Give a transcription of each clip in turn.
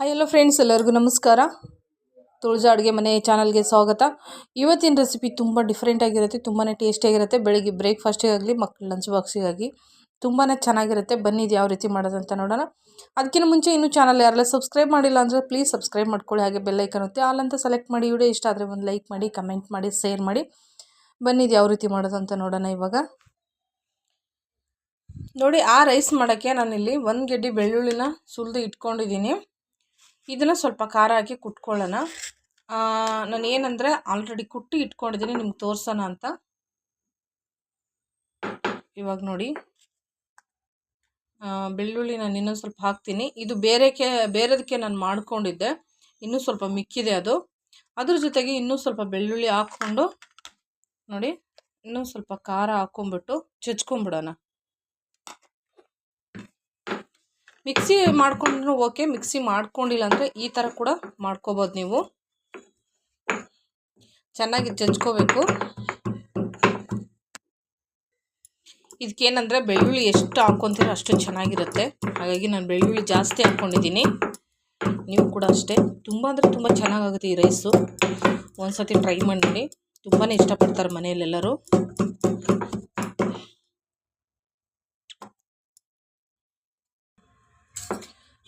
Hi ಎಲ್ಲೋ friends ಎಲ್ಲರಿಗೂ ನಮಸ್ಕಾರ. ತುಳಜಾ ಅಡುಗೆ ಮನೆ ಚಾನಲ್ಗೆ ಸ್ವಾಗತ. ಇವತ್ತಿನ ರೆಸಿಪಿ ತುಂಬ ಡಿಫ್ರೆಂಟಾಗಿರುತ್ತೆ ತುಂಬಾ ಟೇಸ್ಟಿಯಾಗಿರುತ್ತೆ ಬೆಳಿಗ್ಗೆ ಬ್ರೇಕ್ಫಾಸ್ಟಿಗಾಗಲಿ ಮಕ್ಕಳು ಲಂಚ್ ಬಾಕ್ಸಿಗಾಗಿ ತುಂಬಾ ಚೆನ್ನಾಗಿರುತ್ತೆ. ಬನ್ನಿ ಇದು ಯಾವ ರೀತಿ ಮಾಡೋದಂತ ನೋಡೋಣ. ಅದಕ್ಕಿಂತ ಮುಂಚೆ ಇನ್ನೂ ಚಾನಲ್ ಯಾರೆಲ್ಲ ಸಬ್ಸ್ಕ್ರೈಬ್ ಮಾಡಿಲ್ಲ ಅಂದರೆ ಪ್ಲೀಸ್ ಸಬ್ಸ್ಕ್ರೈಬ್ ಮಾಡ್ಕೊಳ್ಳಿ. ಹಾಗೆ ಬೆಲ್ಲೈಕನ್ ಹೊತ್ತೆ ಅಂತ ಸೆಲೆಕ್ಟ್ ಮಾಡಿ ವಿಡಿಯೋ ಇಷ್ಟ ಆದರೆ ಒಂದು ಲೈಕ್ ಮಾಡಿ ಕಮೆಂಟ್ ಮಾಡಿ ಶೇರ್ ಮಾಡಿ. ಬನ್ನಿ ಇದು ಯಾವ ರೀತಿ ಮಾಡೋದಂತ ನೋಡೋಣ ಇವಾಗ. ನೋಡಿ, ಆ ರೈಸ್ ಮಾಡೋಕ್ಕೆ ನಾನಿಲ್ಲಿ ಒಂದು ಗೆಡ್ಡೆ ಬೆಳ್ಳುಳ್ಳಿನ ಸುಲಿದು ಇಟ್ಕೊಂಡಿದ್ದೀನಿ. ಇದನ್ನು ಸ್ವಲ್ಪ ಖಾರ ಹಾಕಿ ಕುಟ್ಕೊಳ್ಳೋಣ. ನಾನು ಏನಂದರೆ ಆಲ್ರೆಡಿ ಕುಟ್ಟಿ ಇಟ್ಕೊಂಡಿದ್ದೀನಿ ನಿಮ್ಗೆ ತೋರ್ಸೋಣ ಅಂತ. ಇವಾಗ ನೋಡಿ. ಬೆಳ್ಳುಳ್ಳಿ ನಾನು ಇನ್ನೊಂದು ಸ್ವಲ್ಪ ಹಾಕ್ತೀನಿ. ಇದು ಬೇರೆಕ್ಕೆ ಬೇರೆದಕ್ಕೆ ನಾನು ಮಾಡ್ಕೊಂಡಿದ್ದೆ. ಇನ್ನೂ ಸ್ವಲ್ಪ ಮಿಕ್ಕಿದೆ ಅದು. ಅದ್ರ ಜೊತೆಗೆ ಇನ್ನೂ ಸ್ವಲ್ಪ ಬೆಳ್ಳುಳ್ಳಿ ಹಾಕ್ಕೊಂಡು ನೋಡಿ ಇನ್ನೂ ಸ್ವಲ್ಪ ಖಾರ ಹಾಕ್ಕೊಂಬಿಟ್ಟು ಚಚ್ಕೊಂಬಿಡೋಣ. ಮಿಕ್ಸಿ ಮಾಡ್ಕೊಂಡ್ರೂ ಓಕೆ ಮಿಕ್ಸಿ ಮಾಡ್ಕೊಂಡಿಲ್ಲ ಅಂದರೆ ಈ ಥರ ಕೂಡ ಮಾಡ್ಕೋಬೋದು ನೀವು. ಚೆನ್ನಾಗಿ ಜಜ್ಕೋಬೇಕು. ಇದಕ್ಕೇನಂದರೆ ಬೆಳ್ಳುಳ್ಳಿ ಎಷ್ಟು ಹಾಕ್ಕೊತೀರೋ ಅಷ್ಟು ಚೆನ್ನಾಗಿರುತ್ತೆ. ಹಾಗಾಗಿ ನಾನು ಬೆಳ್ಳುಳ್ಳಿ ಜಾಸ್ತಿ ಹಾಕ್ಕೊಂಡಿದ್ದೀನಿ. ನೀವು ಕೂಡ ಅಷ್ಟೇ. ತುಂಬ ಅಂದರೆ ತುಂಬ ಚೆನ್ನಾಗಾಗುತ್ತೆ ಈ ರೈಸು. ಒಂದು ಸತಿ ಟ್ರೈ ಮಾಡಿ ತುಂಬಾ ಇಷ್ಟಪಡ್ತಾರೆ ಮನೆಯಲ್ಲೆಲ್ಲರೂ.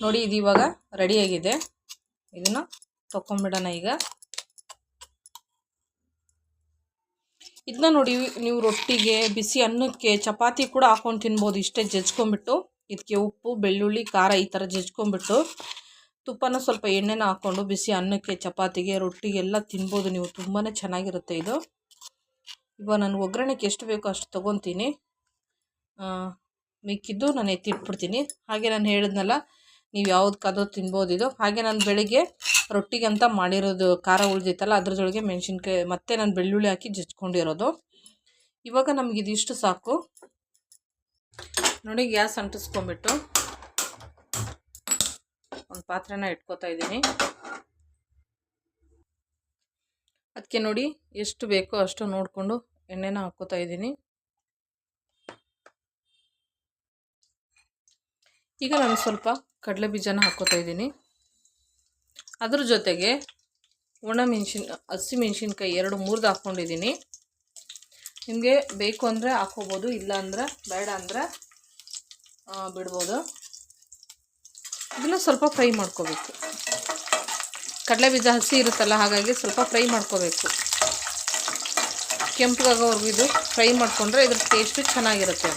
ನೋಡಿ, ಇದು ಇವಾಗ ರೆಡಿಯಾಗಿದೆ ಇದನ್ನು ತೊಗೊಂಬಿಡೋಣ ಈಗ. ಇದನ್ನ ನೋಡಿ, ನೀವು ರೊಟ್ಟಿಗೆ, ಬಿಸಿ ಅನ್ನಕ್ಕೆ, ಚಪಾತಿ ಕೂಡ ಹಾಕೊಂಡು ತಿನ್ಬೋದು. ಇಷ್ಟೇ ಜಜ್ಕೊಂಬಿಟ್ಟು ಇದಕ್ಕೆ ಉಪ್ಪು, ಬೆಳ್ಳುಳ್ಳಿ, ಖಾರ ಈ ಥರ ಜಜ್ಕೊಂಬಿಟ್ಟು ತುಪ್ಪನ ಸ್ವಲ್ಪ ಎಣ್ಣೆನ ಹಾಕ್ಕೊಂಡು ಬಿಸಿ ಅನ್ನಕ್ಕೆ, ಚಪಾತಿಗೆ, ರೊಟ್ಟಿಗೆಲ್ಲ ತಿನ್ಬೋದು. ನೀವು ತುಂಬಾ ಚೆನ್ನಾಗಿರುತ್ತೆ ಇದು. ಇವಾಗ ನಾನು ಒಗ್ಗರಣೆಗೆ ಎಷ್ಟು ಬೇಕೋ ಅಷ್ಟು ತೊಗೊತೀನಿ. ಮಿಕ್ಕಿದ್ದು ನಾನು ಎತ್ತಿಟ್ಬಿಡ್ತೀನಿ ಹಾಗೆ ನಾನು ಹೇಳಿದ್ನಲ್ಲ ನೀವು ಯಾವುದಕ್ಕಾದ್ರೂ ಕದೋ ತಿನ್ಬೋದು ಇದು. ಹಾಗೆ ನಾನು ಬೆಳಿಗ್ಗೆ ರೊಟ್ಟಿಗೆ ಅಂತ ಮಾಡಿರೋದು, ಖಾರ ಉಳಿದಿತ್ತಲ್ಲ ಅದ್ರ ಜೊತೆಗೆ ಮೆಣಸಿನ್ಕಾಯಿ, ಮತ್ತೆ ನಾನು ಬೆಳ್ಳುಳ್ಳಿ ಹಾಕಿ ಜಜ್ಕೊಂಡಿರೋದು. ಇವಾಗ ನಮ್ಗೆ ಇದಿಷ್ಟು ಸಾಕು. ನೋಡಿ ಗ್ಯಾಸ್ ಅಂಟಿಸ್ಕೊಂಬಿಟ್ಟು ಒಂದು ಪಾತ್ರೆನ ಇಟ್ಕೋತಾ ಇದ್ದೀನಿ. ಅದಕ್ಕೆ ನೋಡಿ ಎಷ್ಟು ಬೇಕೋ ಅಷ್ಟು ನೋಡಿಕೊಂಡು ಎಣ್ಣೆನ ಹಾಕ್ಕೋತಾ ಇದ್ದೀನಿ. ಈಗ ನಾನು ಸ್ವಲ್ಪ ಕಡಲೆ ಬೀಜನ ಹಾಕ್ಕೋತಾ ಇದ್ದೀನಿ. ಅದ್ರ ಜೊತೆಗೆ ಒಣ ಮೆಣಸಿನ, ಹಸಿ ಮೆಣಸಿನ್ಕಾಯಿ ಎರಡು ಮೂರ್ದು ಹಾಕ್ಕೊಂಡಿದ್ದೀನಿ ನಿಮಗೆ ಬೇಕು ಅಂದರೆ ಹಾಕ್ಕೋಬೋದು ಇಲ್ಲ ಅಂದರೆ ಬೇಡ ಅಂದರೆ ಬಿಡ್ಬೋದು. ಇದನ್ನು ಸ್ವಲ್ಪ ಫ್ರೈ ಮಾಡ್ಕೋಬೇಕು. ಕಡಲೆ ಬೀಜ ಹಸಿ ಇರುತ್ತಲ್ಲ, ಹಾಗಾಗಿ ಸ್ವಲ್ಪ ಫ್ರೈ ಮಾಡ್ಕೋಬೇಕು. ಕೆಂಪಗಾಗೋವರೆಗೂ ಇದು ಫ್ರೈ ಮಾಡಿಕೊಂಡ್ರೆ ಇದ್ರ ಟೇಸ್ಟು ಚೆನ್ನಾಗಿರುತ್ತೆ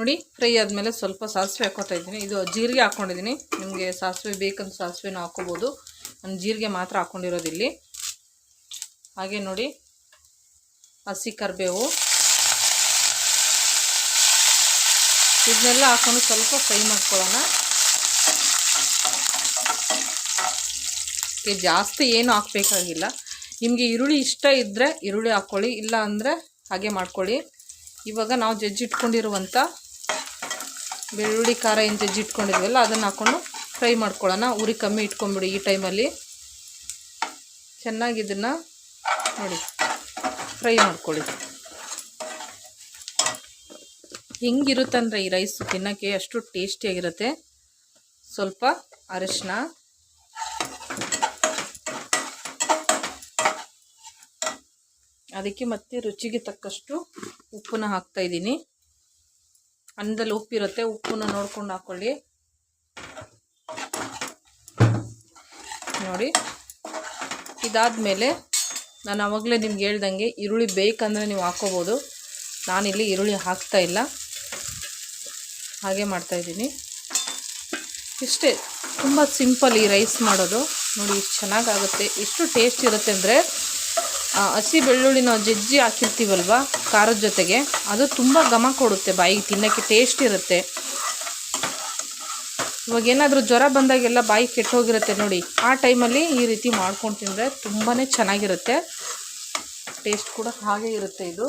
ನೋಡಿ ಫ್ರೈ ಆದಮೇಲೆ ಸ್ವಲ್ಪ ಸಾಸಿವೆ ಹಾಕೋತಾ ಇದ್ದೀನಿ. ಇದು ಜೀರಿಗೆ ಹಾಕ್ಕೊಂಡಿದ್ದೀನಿ ನಿಮಗೆ ಸಾಸಿವೆ ಬೇಕಂತ ಸಾಸಿವೆನ ಹಾಕೋಬೋದು. ನಾನು ಜೀರಿಗೆ ಮಾತ್ರ ಹಾಕ್ಕೊಂಡಿರೋದಿಲ್ಲಿ ಹಾಗೆ ನೋಡಿ, ಹಸಿ ಕರಿಬೇವು. ಇದನ್ನೆಲ್ಲ ಹಾಕ್ಕೊಂಡು ಸ್ವಲ್ಪ ಫ್ರೈ ಮಾಡ್ಕೊಳ್ಳೋಣ. ಜಾಸ್ತಿ ಏನು ಹಾಕ್ಬೇಕಾಗಿಲ್ಲ. ನಿಮಗೆ ಈರುಳ್ಳಿ ಇಷ್ಟ ಇದ್ದರೆ ಈರುಳ್ಳಿ ಹಾಕ್ಕೊಳ್ಳಿ ಇಲ್ಲ ಅಂದರೆ ಹಾಗೆ ಮಾಡ್ಕೊಳ್ಳಿ. ಇವಾಗ ನಾವು ಜಜ್ಜಿಟ್ಕೊಂಡಿರುವಂಥ ಬೆಳ್ಳುಳ್ಳಿ, ಖಾರ ಏನು ಜಜ್ಜಿಟ್ಕೊಂಡಿದ್ವಲ್ಲ ಅದನ್ನು ಹಾಕ್ಕೊಂಡು ಫ್ರೈ ಮಾಡ್ಕೊಳ್ಳೋಣ. ಉರಿ ಕಮ್ಮಿ ಇಟ್ಕೊಂಬಿಡಿ ಈ ಟೈಮಲ್ಲಿ. ಚೆನ್ನಾಗಿ ಇದನ್ನು ನೋಡಿ, ಫ್ರೈ ಮಾಡ್ಕೊಳ್ಳಿ. ಹೆಂಗಿರುತ್ತಂದರೆ ಈ ರೈಸ್ ತಿನ್ನೋಕ್ಕೆ ಅಷ್ಟು ಟೇಸ್ಟಿಯಾಗಿರುತ್ತೆ. ಸ್ವಲ್ಪ ಅರಿಶಿನ ಅದಕ್ಕೆ ಮತ್ತೆ ರುಚಿಗೆ ತಕ್ಕಷ್ಟು ಉಪ್ಪನ್ನ ಹಾಕ್ತಾ ಇದ್ದೀನಿ. ಅನ್ನದಲ್ಲಿ ಉಪ್ಪಿರುತ್ತೆ, ಉಪ್ಪನ್ನು ನೋಡ್ಕೊಂಡು ಹಾಕ್ಕೊಳ್ಳಿ ನೋಡಿ, ಇದಾದಮೇಲೆ ನಾನು ಆವಾಗಲೇ ನಿಮ್ಗೆ ಹೇಳ್ದಂಗೆ ಈರುಳ್ಳಿ ಬೇಕಂದರೆ ನೀವು ಹಾಕ್ಕೋಬೋದು ನಾನಿಲ್ಲಿ ಈರುಳ್ಳಿ ಹಾಕ್ತಾ ಇಲ್ಲ. ಹಾಗೆ ಮಾಡ್ತಾಯಿದ್ದೀನಿ ಇಷ್ಟೇ, ತುಂಬ ಸಿಂಪಲ್ ಈ ರೈಸ್ ಮಾಡೋದು. ನೋಡಿ, ಇಷ್ಟು ಚೆನ್ನಾಗಾಗುತ್ತೆ. ಎಷ್ಟು ಟೇಸ್ಟ್ ಇರುತ್ತೆ ಅಂದರೆ ಹಸಿ ಬೆಳ್ಳುಳ್ಳಿ ನಾವು ಜಜ್ಜಿ ಹಾಕಿರ್ತೀವಲ್ವ? ಖಾರದ ಜೊತೆಗೆ. ಅದು ತುಂಬ ಘಮ ಕೊಡುತ್ತೆ ಬಾಯಿಗೆ, ತಿನ್ನೋಕ್ಕೆ ಟೇಸ್ಟ್ ಇರುತ್ತೆ. ಇವಾಗ ಏನಾದರೂ ಜ್ವರ ಬಂದಾಗೆಲ್ಲ ಬಾಯಿ ಕೆಟ್ಟೋಗಿರುತ್ತೆ ನೋಡಿ. ಆ ಟೈಮಲ್ಲಿ ಈ ರೀತಿ ಮಾಡ್ಕೊಂಡು ತಿಂದರೆ ತುಂಬಾ ಚೆನ್ನಾಗಿರುತ್ತೆ. ಟೇಸ್ಟ್ ಕೂಡ ಹಾಗೆ ಇರುತ್ತೆ ಇದು.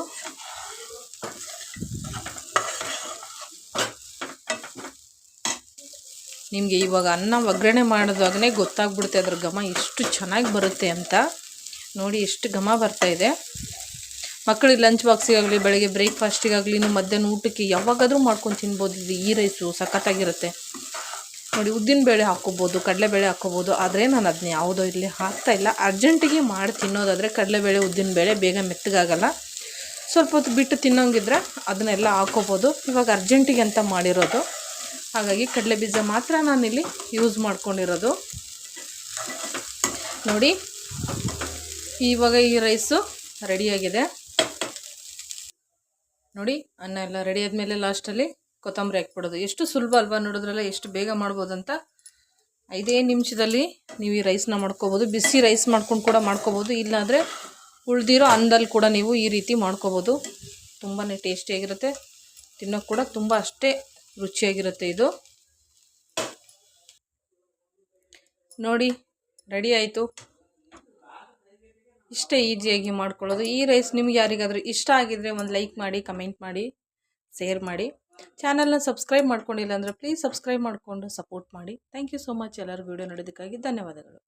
ನಿಮಗೆ ಇವಾಗ ಅನ್ನ ಒಗ್ಗರಣೆ ಮಾಡಿದಾಗನೇ ಗೊತ್ತಾಗ್ಬಿಡುತ್ತೆ ಅದ್ರ ಘಮ ಎಷ್ಟು ಚೆನ್ನಾಗಿ ಬರುತ್ತೆ ಅಂತ. ನೋಡಿ ಎಷ್ಟು ಘಮ ಇದೆ. ಮಕ್ಕಳಿಗೆ ಲಂಚ್ ಬಾಕ್ಸಿಗಾಗಲಿ ಬೆಳಗ್ಗೆ ಬ್ರೇಕ್ಫಾಸ್ಟಿಗಾಗಲಿ ಮಧ್ಯಾಹ್ನ ಊಟಕ್ಕೆ ಯಾವಾಗಾದರೂ ಮಾಡ್ಕೊಂಡು ತಿನ್ಬೋದು. ಇದು ಈ ರೈಸು ಸಖತ್ತಾಗಿರುತ್ತೆ. ನೋಡಿ, ಉದ್ದಿನ ಉದ್ದಿನಬೇಳೆ ಹಾಕ್ಕೋಬೋದು, ಕಡಲೆಬೇಳೆ ಹಾಕ್ಕೋಬೋದು. ಆದರೆ ನಾನು ಅದನ್ನ ಯಾವುದೋ ಇಲ್ಲಿ ಹಾಕ್ತಾ ಇಲ್ಲ. ಅರ್ಜೆಂಟಿಗೆ ಮಾಡಿ ತಿನ್ನೋದಾದರೆ ಕಡಲೆಬೇಳೆ ಉದ್ದಿನಬೇಳೆ ಬೇಗ ಮೆತ್ತಗಾಗಲ್ಲ. ಸ್ವಲ್ಪ ಹೊತ್ತು ಬಿಟ್ಟು ತಿನ್ನೋಂಗಿದ್ರೆ ಅದನ್ನೆಲ್ಲ ಹಾಕ್ಕೋಬೋದು. ಇವಾಗ ಅರ್ಜೆಂಟಿಗೆ ಅಂತ ಮಾಡಿರೋದು. ಹಾಗಾಗಿ ಕಡಲೆ ಬೀಜ ಮಾತ್ರ ನಾನಿಲ್ಲಿ ಯೂಸ್ ಮಾಡ್ಕೊಂಡಿರೋದು. ನೋಡಿ ಇವಾಗ ಈ ರೈಸು ರೆಡಿಯಾಗಿದೆ ನೋಡಿ, ಅನ್ನ ಎಲ್ಲ ರೆಡಿ ಆದಮೇಲೆ ಲಾಸ್ಟಲ್ಲಿ ಕೊತ್ತಂಬರಿ ಹಾಕ್ಬಿಡೋದು. ಎಷ್ಟು ಸುಲಭ ಅಲ್ವಾ ನೋಡಿದ್ರಲ್ಲ, ಎಷ್ಟು ಬೇಗ ಮಾಡ್ಬೋದಂತ. ಐದೇ ನಿಮಿಷದಲ್ಲಿ ನೀವು ಈ ರೈಸ್ನ ಮಾಡ್ಕೋಬೋದು. ಬಿಸಿ ರೈಸ್ ಮಾಡ್ಕೊಂಡು ಕೂಡ ಮಾಡ್ಕೋಬೋದು. ಇಲ್ಲಾಂದರೆ ಉಳ್ದಿರೋ ಅನ್ನದಲ್ಲಿ ಕೂಡ ನೀವು ಈ ರೀತಿ ಮಾಡ್ಕೋಬೋದು. ತುಂಬಾ ಟೇಸ್ಟಿಯಾಗಿರುತ್ತೆ ತಿನ್ನೋಕೆ ಕೂಡ ತುಂಬ ಅಷ್ಟೇ ರುಚಿಯಾಗಿರುತ್ತೆ ಇದು. ನೋಡಿ ರೆಡಿ ಆಯಿತು. ಇಷ್ಟೇ ಈಸಿಯಾಗಿ ಮಾಡ್ಕೊಳ್ಳೋದು. ಈ ರೈಸ್ ನಿಮ್ಗೆ ಯಾರಿಗಾದರೂ ಇಷ್ಟ ಆಗಿದರೆ ಒಂದು ಲೈಕ್ ಮಾಡಿ ಕಮೆಂಟ್ ಮಾಡಿ ಶೇರ್ ಮಾಡಿ. ಚಾನಲ್ನ ಸಬ್ಸ್ಕ್ರೈಬ್ ಮಾಡ್ಕೊಂಡಿಲ್ಲ ಅಂದರೆ ಪ್ಲೀಸ್ ಸಬ್ಸ್ಕ್ರೈಬ್ ಮಾಡಿಕೊಂಡು ಸಪೋರ್ಟ್ ಮಾಡಿ. ಥ್ಯಾಂಕ್ ಯು ಸೋ ಮಚ್ ಎಲ್ಲರೂ ವೀಡಿಯೋ ನೋಡೋದಕ್ಕಾಗಿ ಧನ್ಯವಾದಗಳು.